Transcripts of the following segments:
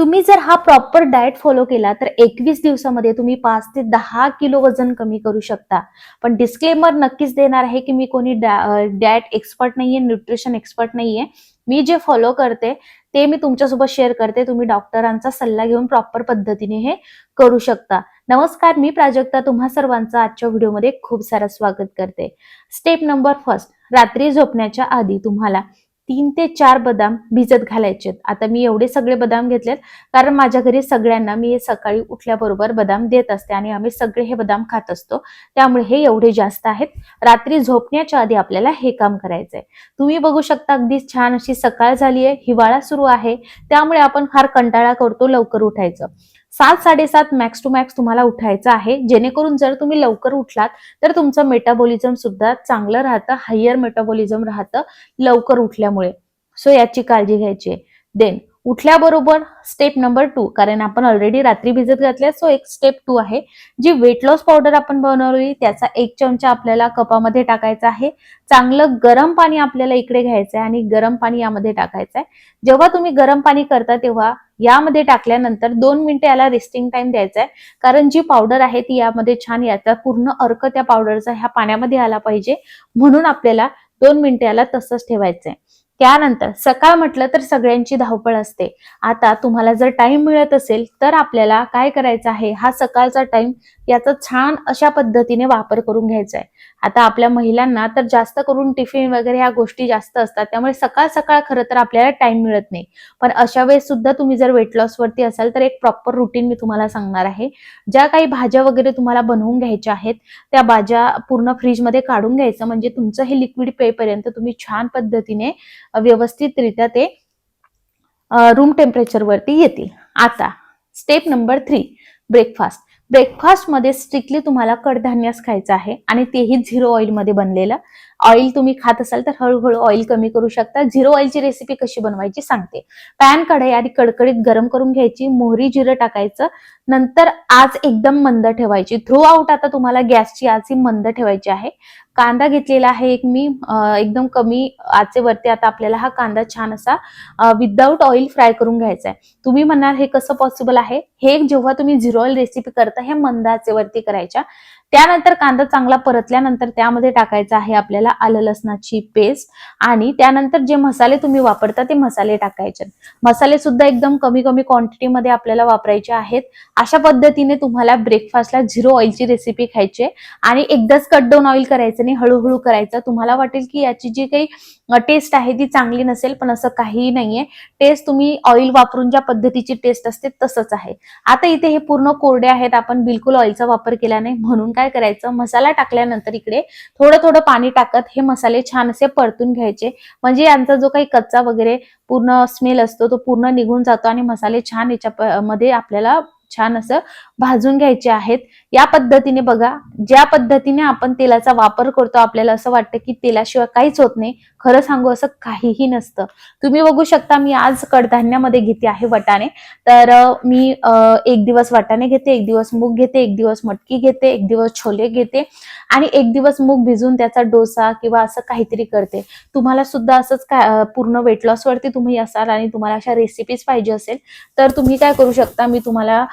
तुम्ही जर हा प्रॉपर डाएट फॉलो केला तर एकवीस दिवसामध्ये तुम्ही पाच ते दहा किलो वजन कमी करू शकता. पण डिस्क्लेमर नक्कीच देणार आहे की मी कोणी डाएट एक्सपर्ट नाहीये न्यूट्रिशन एक्सपर्ट नाहीये. मी जे फॉलो करते ते मी तुमच्यासोबत शेअर करते. तुम्ही डॉक्टरांचा सल्ला घेऊन प्रॉपर पद्धतीने हे करू शकता. नमस्कार मी प्राजक्ता. तुम्हा सर्वांचं आजच्या व्हिडिओमध्ये खूप सारं स्वागत करते. स्टेप नंबर फर्स्ट रात्री झोपण्याच्या आधी तुम्हाला तीन ते चार बदाम भिजत घालायचे आता मी एवढे सगळे बदाम घेतलेत कारण माझ्या घरी सगळ्यांना मी सकाळी उठल्याबरोबर बदाम देत असते आणि आम्ही सगळे हे बदाम खात असतो. त्यामुळे हे एवढे जास्त आहेत. रात्री झोपण्याच्या आधी आपल्याला हे काम करायचंय. तुम्ही बघू शकता अगदी छान अशी सकाळ झाली आहे हिवाळा सुरू आहे. त्यामुळे आपण फार कंटाळा करतो लवकर उठायचं. सात साडेसात मॅक्स टू मॅक्स तुम्हाला उठायचं आहे. जेणेकरून जर तुम्ही लवकर उठलात तर तुमचं मेटाबॉलिझम सुद्धा चांगलं राहतं हायर मेटाबॉलिझम राहतं लवकर उठल्यामुळे. सो याची काळजी घ्यायची देन उठल्याबरोबर स्टेप नंबर टू कारण आपण ऑलरेडी रात्री भिजत घातल्या सो एक स्टेप टू आहे. जी वेट लॉस पावडर आपण बनवली त्याचा एक चमचा आपल्याला कपामध्ये टाकायचा आहे. चांगलं गरम पाणी आपल्याला इकडे घ्यायचं आहे आणि गरम पाणी यामध्ये टाकायचं आहे. जेव्हा तुम्ही गरम पाणी करता तेव्हा यामध्ये टाकल्यानंतर दोन मिनिटं याला रेस्टिंग टाइम द्यायचा आहे कारण जी पावडर आहे ती यामध्ये छान याचा पूर्ण अर्क त्या पावडरचा ह्या पाण्यामध्ये आला पाहिजे. म्हणून आपल्याला दोन मिनिटं याला तसंच ठेवायचंय. त्यानंतर सकाळ म्हटलं तर सगळ्यांची धावपळ असते. आता तुम्हाला जर टाइम मिळत असेल तर आपल्याला काय करायचं आहे? हा सकाळचा टाइम याचा छान अशा पद्धतीने वापर करून घ्यायचा आहे आता आपल्या महिलांना तर जास्त करून टिफिन वगैरे ह्या गोष्टी जास्त असतात. त्यामुळे सकाळ सकाळ खरं तर आपल्याला टाइम मिळत नाही. पण अशा वेळेस सुद्धा तुम्ही जर वेट लॉस वरती असाल तर एक प्रॉपर रुटीन मी तुम्हाला सांगणार आहे. ज्या काही भाज्या वगैरे तुम्हाला बनवून घ्यायच्या आहेत त्या भाज्या पूर्ण फ्रीजमध्ये काढून घ्यायचं. म्हणजे तुमचं हे लिक्विड पेपर्यंत तुम्ही छान पद्धतीने व्यवस्थितरित्या ते रूम टेम्परेचरवरती येतील. आता स्टेप नंबर थ्री ब्रेकफास्ट ब्रेकफास्टमध्ये स्ट्रिक्टली तुम्हाला कडधान्यच खायचं आहे आणि तेही झिरो ऑइलमध्ये बनलेलं. ऑइल तुम्ही खात असाल तर हळूहळू ऑइल कमी करू शकता. झिरो ऑइलची रेसिपी कशी बनवायची सांगते. पॅन कढई आधी कडकडीत गरम करून घ्यायची. मोहरी जिरं टाकायचं. नंतर आज एकदम मंद ठेवायची. थ्रू आउट आता तुम्हाला गॅसची आज ही मंद ठेवायची आहे. कांदा घेतलेला आहे एक मी. एकदम कमी आचेवरती आता आपल्याला हा कांदा छान असा विदाऊट ऑइल फ्राय करून घ्यायचा आहे. तुम्ही म्हणाल हे कसं पॉसिबल आहे? हे जेव्हा तुम्ही झिरो ऑइल रेसिपी करता हे मंद आचेवरती करायच्या. त्यानंतर कांदा चांगला परतल्यानंतर त्यामध्ये टाकायचं आहे आपल्याला आलं लसणाची पेस्ट आणि त्यानंतर जे मसाले तुम्ही वापरता ते मसाले टाकायचे. मसाले सुद्धा एकदम कमी कमी क्वांटिटीमध्ये आपल्याला वापरायचे आहेत. अशा पद्धतीने तुम्हाला ब्रेकफास्टला झिरो ऑइलची रेसिपी खायची आणि एकदाच कट डाऊन ऑइल करायचं नाही हळूहळू करायचं. तुम्हाला वाटेल की याची जी काही टेस्ट आहे ती चांगली नसेल पण असं काहीही नाहीये. टेस्ट तुम्ही ऑइल वापरून ज्या पद्धतीची टेस्ट असते तसंच आहे. आता इथे हे पूर्ण कोरडे आहेत. आपण बिलकुल ऑइलचा वापर केला नाही. म्हणून काय करायचं मसाला टाकल्यानंतर इकडे थोडं थोडं पाणी टाकत हे मसाले छान असे परतून घ्यायचे म्हणजे यांचा जो काही कच्चा वगैरे पूर्ण स्मेल असतो तो पूर्ण निघून जातो आणि मसाले छान याच्या मध्ये आपल्याला छान असं भाजून घ्यायचे आहेत. या पद्धतीने बघा ज्या पद्धतीने आपण तेलाचा वापर करतो आपल्याला असं वाटतं की तेलाशिवाय काहीच होत नाही. खरं सांगू असं काहीही नसतं. तुम्ही बघू शकता मी आज कडधान्यामध्ये घेते आहे वटाणे. तर मी एक दिवस वाटाणे घेते एक दिवस मूग घेते एक दिवस मटकी घेते एक दिवस छोले घेते आणि एक दिवस मूग भिजून त्याचा डोसा किंवा असं काहीतरी करते. तुम्हाला सुद्धा असंच काय पूर्ण वेट लॉस वरती तुम्ही असाल आणि तुम्हाला अशा रेसिपीज पाहिजे असेल तर तुम्ही काय करू शकता मी तुम्हाला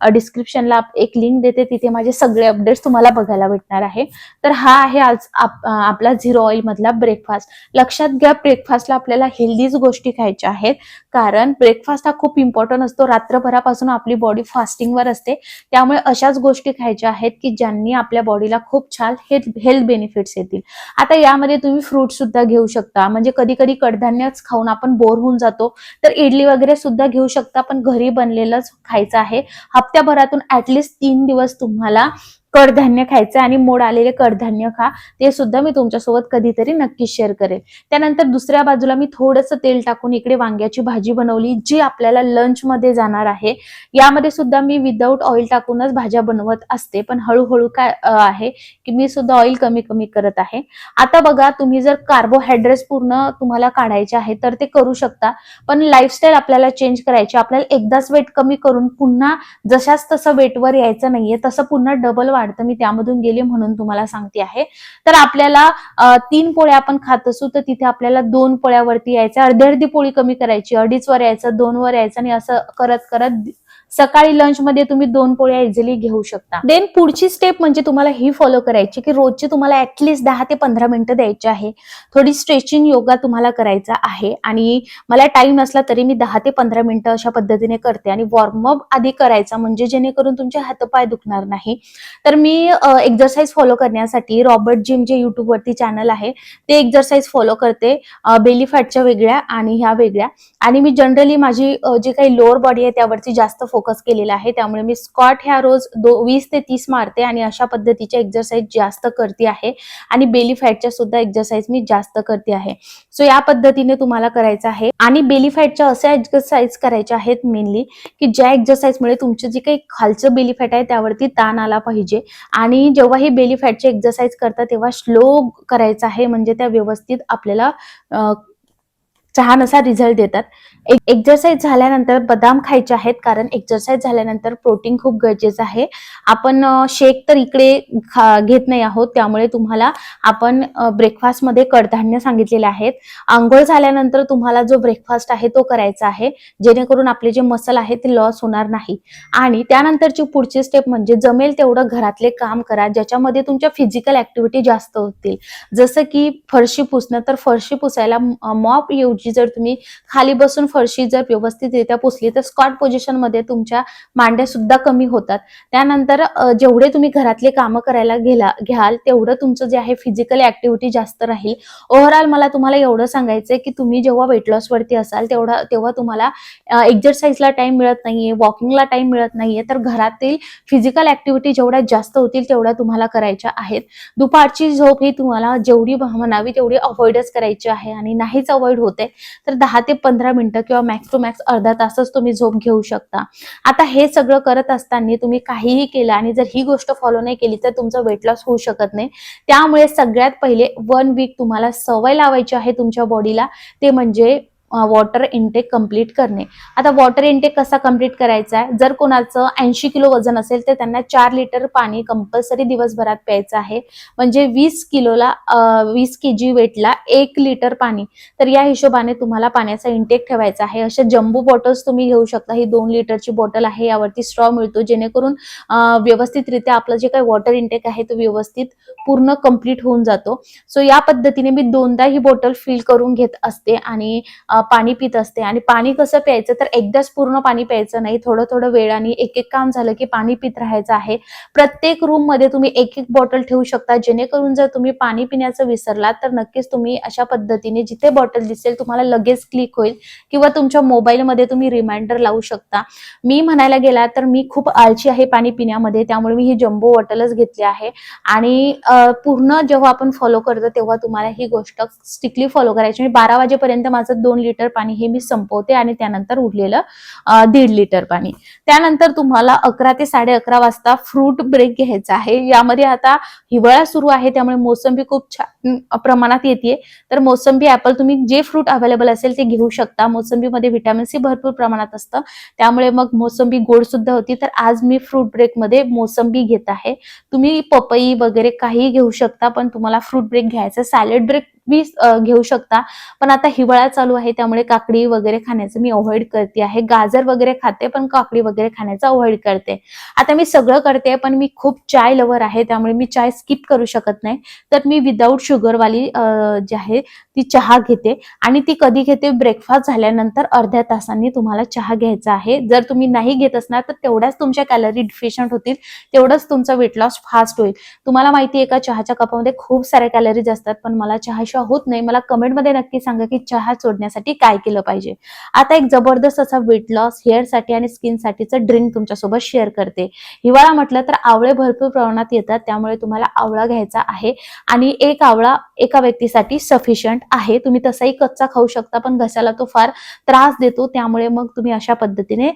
डिस्क्रिप्शनला एक लिंक देते. तिथे माझे सगळे अपडेट्स तुम्हाला बघायला भेटणार आहे. तर हा आहे आज आप, आपला झिरो ऑइल मधला ब्रेकफास्ट लक्षात घ्या ब्रेकफास्टला आपल्याला हेल्दीच गोष्टी खायच्या आहेत. कारण ब्रेकफास्ट हा खूप इम्पॉर्टंट असतो. रात्रभरापासून आपली बॉडी फास्टिंगवर असते. त्यामुळे अशाच गोष्टी खायच्या आहेत की ज्यांनी आपल्या बॉडीला खूप छान हेल्थ बेनिफिट्स येतील. आता यामध्ये तुम्ही फ्रूट सुद्धा घेऊ शकता. म्हणजे कधी कधी कडधान्यच खाऊन आपण बोर होऊन जातो. तर इडली वगैरे सुद्धा घेऊ शकता. पण घरी बनलेलंच खायचं आहे. हप्त्याभरातून ऍटलिस्ट तीन दिवस तुम्हाला कडधान्य खायचं आणि मोड आलेले कडधान्य खा. ते सुद्धा मी तुमच्यासोबत कधीतरी नक्की शेअर करेन. त्यानंतर दुसऱ्या बाजूला मी थोडंसं तेल टाकून इकडे वांग्याची भाजी बनवली जी आपल्याला लंच मध्ये जाणार आहे. यामध्ये सुद्धा मी विदाऊट ऑइल टाकूनच भाज्या बनवत असते पण हळूहळू काय आहे की मी सुद्धा ऑइल कमी कमी करत आहे. आता बघा तुम्ही जर कार्बोहायड्रेट्स पूर्ण तुम्हाला काढायचे आहे तर ते करू शकता. पण लाईफस्टाईल आपल्याला चेंज करायची आपल्याला एकदाच वेट कमी करून पुन्हा जशाच तसं वेटवर यायचं नाहीये तसं पुन्हा डबल वाढ वाढतं मी त्यामधून गेले म्हणून तुम्हाला सांगते आहे. तर आपल्याला तीन पोळ्या आपण खात असू तर तिथे आपल्याला दोन पोळ्यावरती यायचं. अर्धी अर्धी पोळी कमी करायची अडीच वर यायचं दोन वर यायचं आणि असं करत करत सकाळी लंच मध्ये तुम्ही दोन पोळ्या इझिली घेऊ शकता. देन पुढची स्टेप म्हणजे तुम्हाला ही फॉलो करायची की रोजची तुम्हाला ऍटलिस्ट दहा ते पंधरा मिनिटं द्यायची आहे. थोडी स्ट्रेचिंग योगा तुम्हाला करायचा आहे आणि मला टाइम नसला तरी मी दहा ते पंधरा मिनिटं अशा पद्धतीने करते आणि वॉर्मअप आधी करायचा म्हणजे जेणेकरून तुमचे हातपाय दुखणार नाही. तर मी एक्झरसाईज फॉलो करण्यासाठी रॉबर्ट जिम जे युट्यूबवरती चॅनल आहे ते एक्झरसाईज फॉलो करते बेली फॅटच्या वेगळ्या आणि ह्या वेगळ्या. आणि मी जनरली माझी जी काही लोअर बॉडी आहे त्यावरती जास्त फोकस केलेला आहे. त्यामुळे मी स्कॉट ह्या रोज दो वीस ते तीस मारते आणि अशा पद्धतीच्या एक्झरसाईज जास्त करते आहे. आणि बेली फॅटच्या सुद्धा एक्झरसाईज मी जास्त करते आहे. सो या पद्धतीने तुम्हाला करायचं आहे. आणि बेली फॅटच्या अशा एक्झरसाईज करायच्या आहेत मेनली की ज्या एक्झरसाईजमुळे तुमचं जे काही खालचं बेली फॅट आहे त्यावरती ताण आला पाहिजे. आणि जेव्हा ही बेली फॅटची एक्झरसाईज करता तेव्हा स्लो करायचं आहे. म्हणजे त्या व्यवस्थित आपल्याला चहानुसार रिझल्ट देतात. एक्झरसाईज झाल्यानंतर बदाम खायचे आहेत कारण एक्झरसाईज झाल्यानंतर प्रोटीन खूप गरजेचं आहे. आपण शेक तर इकडे खा- घेत नाही आहोत त्यामुळे तुम्हाला आपण ब्रेकफास्टमध्ये कडधान्य सांगितलेले आहेत. आंघोळ झाल्यानंतर तुम्हाला जो ब्रेकफास्ट आहे तो करायचा आहे. जेणेकरून आपले जे मसल आहे ते लॉस होणार नाही. आणि त्यानंतरची पुढची स्टेप म्हणजे जमेल तेवढं घरातले काम करा ज्याच्यामध्ये तुमच्या फिजिकल ऍक्टिव्हिटी जास्त होतील. जसं की फरशी पुसणं तर फरशी पुसायला मॉप येऊ ऐवजी जर तुम्ही खाली बसून फरशी जर व्यवस्थितरित्या पुसली तर स्कॉट पोझिशनमध्ये तुमच्या मांड्या सुद्धा कमी होतात. त्यानंतर जेवढे तुम्ही घरातले कामं करायला गेला घ्याल तेवढं तुमचं जे आहे फिजिकल ऍक्टिव्हिटी जास्त राहील. ओव्हरऑल मला तुम्हाला एवढं सांगायचंय की तुम्ही जेव्हा वेट लॉस वरती असाल तेवढा तेव्हा तुम्हाला एक्झरसाईजला टाइम मिळत नाहीये वॉकिंगला टाइम मिळत नाहीये तर घरातील फिजिकल ऍक्टिव्हिटी जेवढ्या जास्त होतील तेवढ्या तुम्हाला करायच्या आहेत. दुपारची झोप ही तुम्हाला जेवढी म्हणावी तेवढी अवॉइडच करायची आहे आणि नाहीच अवॉइड होते. तर दहा ते पंधरा मिनिटं किंवा मॅक्स टू मॅक्स अर्धा तासच तुम्ही झोप घेऊ शकता. आता हे सगळं करत असताना तुम्ही काहीही केलं आणि जर ही गोष्ट फॉलो नाही केली तर तुमचं वेट लॉस होऊ शकत नाही. त्यामुळे सगळ्यात पहिले वन वीक तुम्हाला सवय लावायची आहे तुमच्या बॉडीला ते म्हणजे वॉटर इनटेक कंप्लीट करणे. आता वॉटर इनटेक कसा कंप्लीट करायचा आहे? जर कोणाचं ऐंशी किलो वजन असेल तर त्यांना चार लिटर पाणी कंपल्सरी दिवसभरात प्यायचं आहे. म्हणजे वीस किलोला वीस के जी वेटला एक लिटर पाणी. तर या हिशोबाने तुम्हाला पाण्याचा इंटेक ठेवायचा आहे. अशा जम्बो बॉटल्स तुम्ही घेऊ शकता. ही दोन लिटरची बॉटल आहे. यावरती स्ट्रॉ मिळतो. जेणेकरून व्यवस्थितरित्या आपलं जे काही वॉटर इंटेक आहे तो व्यवस्थित पूर्ण कंप्लीट होऊन जातो. सो या पद्धतीने मी दोनदा ही बॉटल फिल करून घेत असते. आणि पाणी पित असते आणि पाणी कसं प्यायचं? तर एकदाच पूर्ण पाणी प्यायचं नाही. थोडं थोडं वेळाने एक एक काम झालं की पाणी पित राहायचं आहे. प्रत्येक रूममध्ये तुम्ही एक एक बॉटल ठेवू शकता. जेणेकरून जर तुम्ही पाणी पिण्याचं विसरलात तर नक्कीच तुम्ही अशा पद्धतीने जिथे बॉटल दिसेल तुम्हाला लगेच क्लिक होईल किंवा तुमच्या मोबाईलमध्ये तुम्ही रिमाइंडर लावू शकता. मी म्हणायला गेला तर मी खूप आळशी आहे पाणी पिण्यामध्ये. त्यामुळे मी ही जम्बो बॉटलच घेतली आहे. आणि पूर्ण जेव्हा आपण फॉलो करतो तेव्हा तुम्हाला ही गोष्ट स्ट्रिक्टली फॉलो करायची. मी बारा वाजेपर्यंत माझं दोन लिटर पाणी हे मी संपवते आणि त्यानंतर उरलेलं दीड लिटर पाणी. त्यानंतर तुम्हाला अकरा ते साडे अकरा वाजता फ्रूट ब्रेक घ्यायचा आहे. यामध्ये आता हिवाळा सुरू आहे त्यामुळे मोसंबी खूप छान प्रमाणात येते तर मोसंबी ऍपल तुम्ही जे फ्रूट अवेलेबल असेल ते घेऊ शकता. मोसंबीमध्ये व्हिटॅमिन सी भरपूर प्रमाणात असतं. त्यामुळे मग मोसंबी गोड सुद्धा होती. तर आज मी फ्रूट ब्रेकमध्ये मोसंबी घेत आहे. तुम्ही पपई वगैरे काही घेऊ शकता पण तुम्हाला फ्रूट ब्रेक घ्यायचा सॅलेड ब्रेक बी घेऊ शकता. पण आता हिवाळा चालू आहे त्यामुळे काकडी वगैरे खाण्याचं मी अवॉइड करते आहे. गाजर वगैरे खाते पण काकडी वगैरे खाण्याचं अवॉइड करते. आता मी सगळं करते पण मी खूप चाय लवर आहे त्यामुळे मी चाय स्किप करू शकत नाही. तर मी विदाऊट शुगरवाली जी आहे ती चहा घेते. आणि ती कधी घेते? ब्रेकफास्ट झाल्यानंतर अर्ध्या तासांनी तुम्हाला चहा घ्यायचा आहे. जर तुम्ही नाही घेत असणार तर तेवढ्याच तुमच्या कॅलरी डिफिशियंट होतील. तेवढंच तुमचा वेट लॉस फास्ट होईल. तुम्हाला माहिती आहे का चहाच्या कपामध्ये खूप साऱ्या कॅलरीज असतात पण मला चहा चहाशिवाय होत नाही. मला कमेंटमध्ये नक्की सांगा की चहा सोडण्यासाठी काय केलं पाहिजे. आता एक जबरदस्त असा वेट लॉस हेअरसाठी आणि स्किनसाठीचं ड्रिंक तुमच्यासोबत शेअर करते. हिवाळा म्हटलं तर आवळे भरपूर प्रमाणात येतात. त्यामुळे तुम्हाला आवळा घ्यायचा आहे. आणि एक आवळा एका व्यक्तीसाठी सफिशियंट आहे. तुम्ही तसाही कच्चा खाऊ शकता पण घशाला तो फार त्रास देतो. त्यामुळे मग तुम्ही अशा पद्धतीने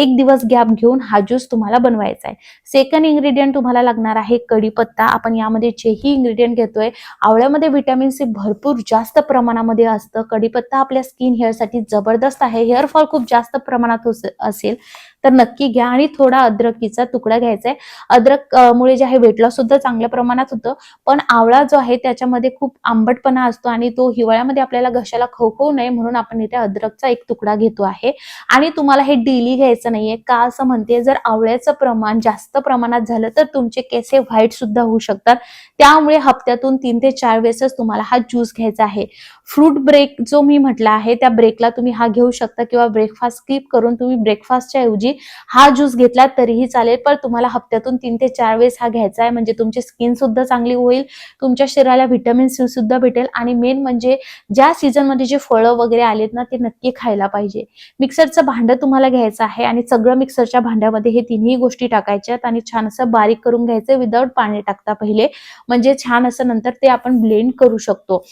एक दिवस गॅप घेऊन हा ज्यूस तुम्हाला बनवायचा आहे. सेकंड इन्ग्रेडियंट तुम्हाला लागणार आहे कढीपत्ता. आपण यामध्ये जेही इन्ग्रेडियंट घेतोय आवळ्यामध्ये व्हिटॅमिन सी भरपूर जास्त प्रमाणामध्ये असतं. कढीपत्ता आपल्या स्किन हेअरसाठी जबरदस्त आहे. हेअरफॉल खूप जास्त प्रमाणात असेल. तर नक्की घ्या आणि थोडा अद्रकीचा तुकडा घ्यायचा आहे अद्रक मुळे जे आहे वेट लॉस सुद्धा चांगल्या प्रमाणात होतं पण आवळा जो आहे त्याच्यामध्ये खूप आंबटपणा असतो आणि तो हिवाळ्यामध्ये आपल्याला घशाला खवखवू नये म्हणून आपण इथे अद्रकचा एक तुकडा घेतो आहे. आणि तुम्हाला हे डेली घ्यायचं नाहीये. का असं म्हणते जर आवळ्याचं प्रमाण जास्त प्रमाणात झालं तर तुमचे केस हे व्हाईट सुद्धा होऊ शकतात. त्यामुळे हप्त्यातून तीन ते चार वेळेसच तुम्हाला हा ज्यूस घ्यायचा आहे. फ्रूट ब्रेक जो मी म्हटला आहे त्या ब्रेकला तुम्ही हा घेऊ शकता किंवा ब्रेकफास्ट स्किप करून तुम्ही ब्रेकफास्टच्या ऐवजी हा ज्यूस घेतला तरीही चालेल पण तुम्हाला हप्त्यातून तीन ते चार वेळेस हा घ्यायचा आहे. म्हणजे तुमची स्किन सुद्धा चांगली होईल तुमच्या शरीराला व्हिटॅमिन सी सुद्धा भेटेल आणि मेन म्हणजे ज्या सीझनमध्ये जे फळं वगैरे आलेत ना ते नक्की खायला पाहिजे. मिक्सरचं भांडं तुम्हाला घ्यायचं आहे आणि सगळं मिक्सरच्या भांड्यामध्ये हे तिन्ही गोष्टी टाकायच्या आणि छान असं बारीक करून घ्यायचं विदाउट पाणी टाकता पहिले. म्हणजे छान असं नंतर ते आपण ब्लेंड करू शकतो.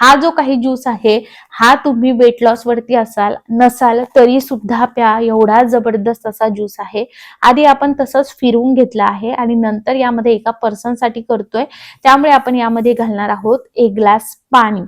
हा जो काही ज्यूस आहे हा तुम्ही वेट लॉस वरती असाल नसाल तरी सुद्धा प्या एवढा जबरदस्त असा ज्यूस आहे. आधी आपण तसंच फिरवून घेतलं आहे आणि नंतर यामध्ये एका पर्सनसाठी करतोय. त्यामुळे आपण यामध्ये घालणार आहोत एक ग्लास पाणी.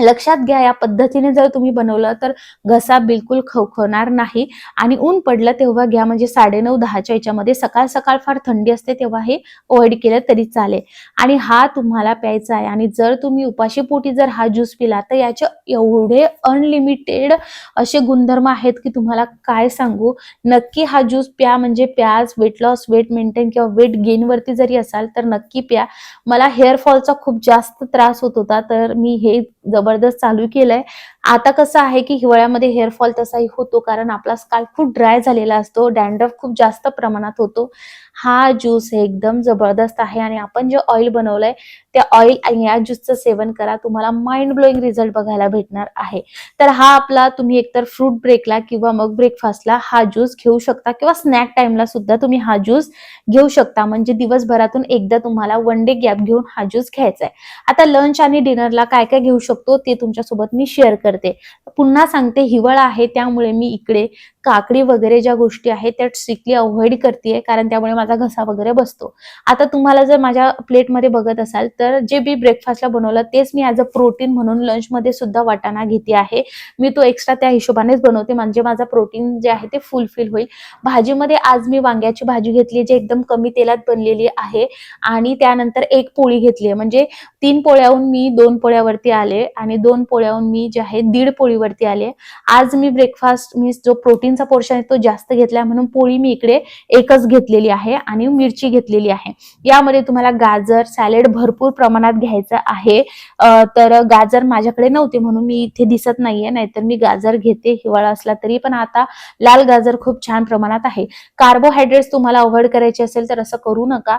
लक्षात घ्या या पद्धतीने जर तुम्ही बनवलं तर घसा बिलकुल खवखवणार नाही आणि ऊन पडलं तेव्हा घ्या. म्हणजे साडेनऊ दहाच्या याच्यामध्ये सकाळ सकाळ फार थंडी असते तेव्हा हे अवॉइड केलं तरी चालेल. आणि हा तुम्हाला प्यायचा आहे आणि जर तुम्ही उपाशी पोटी जर हा ज्यूस पिला तर याचे एवढे अनलिमिटेड असे गुणधर्म आहेत की तुम्हाला काय सांगू? नक्की हा ज्यूस प्या. म्हणजे प्याज वेट लॉस वेट मेंटेन किंवा वेट गेनवरती जरी असाल तर नक्की प्या. मला हेअरफॉलचा खूप जास्त त्रास होत होता तर मी हे जबरदस्त चालू केलंय. आता कसं आहे की हिवाळ्यामध्ये हेअरफॉल तसाही होतो कारण आपला स्काल्प खूप ड्राय झालेला असतो डॅन्ड्रफ खूप जास्त प्रमाणात होतो. हा ज्यूस हे एकदम जबरदस्त आहे आणि आपण जे ऑइल बनवलंय त्या ऑइल आणि या ज्यूसचं सेवन करा तुम्हाला माइंड ब्लोईंग रिझल्ट बघायला भेटणार आहे. तर हा आपला तुम्ही एकतर फ्रूट ब्रेकला किंवा मग ब्रेकफास्टला हा ज्यूस घेऊ शकता किंवा स्नॅक टाइमला सुद्धा तुम्ही हा ज्यूस घेऊ शकता. म्हणजे दिवसभरातून एकदा तुम्हाला वन डे गॅप घेऊन हा ज्यूस घ्यायचा आहे आता लंच आणि डिनरला काय काय घेऊ शकतो ते तुमच्यासोबत मी शेअर करते. करते. पुन्हा सांगते हिवाळा आहे त्यामुळे मी इकडे काकडी वगैरे ज्या गोष्टी आहेत त्या स्ट्रिक्टली अवॉइड करते कारण त्यामुळे माझा घसा वगैरे बसतो. आता तुम्हाला जर माझ्या प्लेटमध्ये बघत असाल तर जे मी ब्रेकफास्टला बनवलं तेच मी ॲज अ प्रोटीन म्हणून लंचमध्ये सुद्धा वाटाणा घेते आहे. मी तो एक्स्ट्रा त्या हिशोबानेच बनवते म्हणजे माझा प्रोटीन जे आहे ते फुलफिल होईल. भाजीमध्ये आज मी वांग्याची भाजी घेतली जी एकदम कमी तेलात बनलेली आहे आणि त्यानंतर एक पोळी घेतली आहे म्हणजे तीन पोळ्याहून मी दोन पोळ्यावरती आले आणि दोन पोळ्याहून मी जे आहे दीड पोळीवरती आले. आज मी ब्रेकफास्ट मी जो प्रोटीन सोयाबीनचा पोर्शन आहे तो जास्त घेतला म्हणून पोळी मी इकडे एकच घेतलेली आहे आणि मिरची घेतलेली आहे. यामध्ये तुम्हाला गाजर सॅलेड भरपूर प्रमाणात घ्यायचं आहे. तर गाजर माझ्याकडे नव्हते म्हणून मी इथे दिसत नाहीये नाहीतर मी गाजर घेते हिवाळा असला तरी पण आता लाल गाजर खूप छान प्रमाणात आहे. कार्बोहायड्रेट्स तुम्हाला अवॉइड करायचे असेल तर असं करू नका.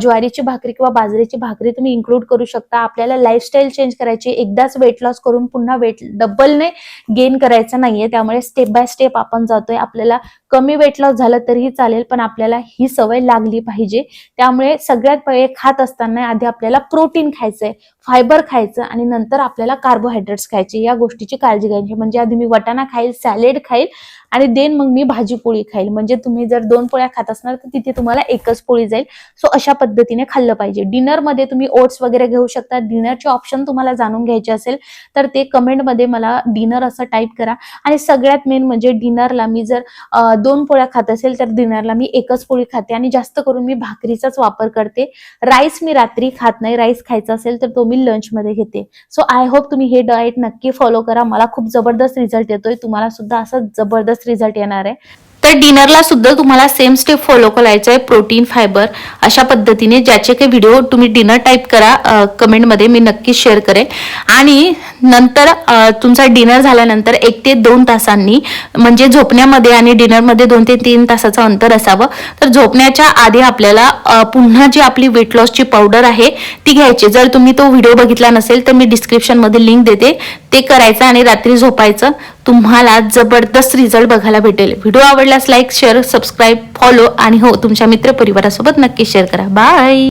ज्वारीची भाकरी किंवा बाजरीची भाकरी तुम्ही इन्क्लूड करू शकता. आपल्याला लाईफस्टाईल चेंज करायची एकदाच वेट लॉस करून पुन्हा वेट डबलने गेन करायचं नाहीये. त्यामुळे स्टेप बाय स्टेप आपण जातोय आपल्याला कमी वेट लॉस झालं तरीही चालेल पण आपल्याला ही सवय लागली पाहिजे. त्यामुळे सगळ्यात पहिले खात असताना आधी आपल्याला प्रोटीन खायचंय फायबर खायचं आणि नंतर आपल्याला कार्बोहायड्रेट्स खायचे. या गोष्टीची काळजी घ्यायची. म्हणजे आधी मी वटाणा खाईल सॅलेड खाईल आणि देन मग मी भाजी पोळी खाईल. म्हणजे तुम्ही जर दोन पोळ्या खात असणार तर तिथे तुम्हाला एकच पोळी जाईल. सो अशा पद्धतीने खाल्लं पाहिजे. डिनरमध्ये तुम्ही ओट्स वगैरे घेऊ शकता. डिनरचे ऑप्शन तुम्हाला जाणून घ्यायचे असेल तर ते कमेंटमध्ये मला डिनर असं टाईप करा. आणि सगळ्यात मेन म्हणजे डिनरला मी जर दोन पोळ्या खात असेल तर डिनरला मी एकच पोळी खाते आणि जास्त करून मी भाकरीचाच वापर करते. राईस मी रात्री खात नाही. राईस खायचा असेल तर तो मी लंचमध्ये घेते. सो आय होप तुम्ही हे डाएट नक्की फॉलो करा. मला खूप जबरदस्त रिझल्ट येतोय. तुम्हाला सुद्धा असा जबरदस्त रिझल्ट येणार आहे. तर डिनरला सुद्धा तुम्हाला सेम स्टेप फॉलो करायचं आहे प्रोटीन फायबर अशा पद्धतीने ज्याचे काही व्हिडिओ तुम्ही डिनर टाईप करा कमेंटमध्ये मी नक्की शेअर करेन. आणि नंतर तुमचा डिनर झाल्यानंतर एक ते दोन तासांनी म्हणजे झोपण्यामध्ये आणि डिनरमध्ये दोन ते तीन तासाचं अंतर असावं. तर झोपण्याच्या आधी आपल्याला पुन्हा जी आपली वेट लॉसची पावडर आहे ती घ्यायची. जर तुम्ही तो व्हिडिओ बघितला नसेल तर मी डिस्क्रिप्शनमध्ये लिंक देते. ते करायचं आणि रात्री झोपायचं तुम्हाला जबरदस्त रिझल्ट बघायला भेटेल. व्हिडिओ आवडल्यास लाईक शेअर सबस्क्राईब फॉलो आणि हो तुमच्या मित्रपरिवारासोबत नक्की शेअर करा. बाय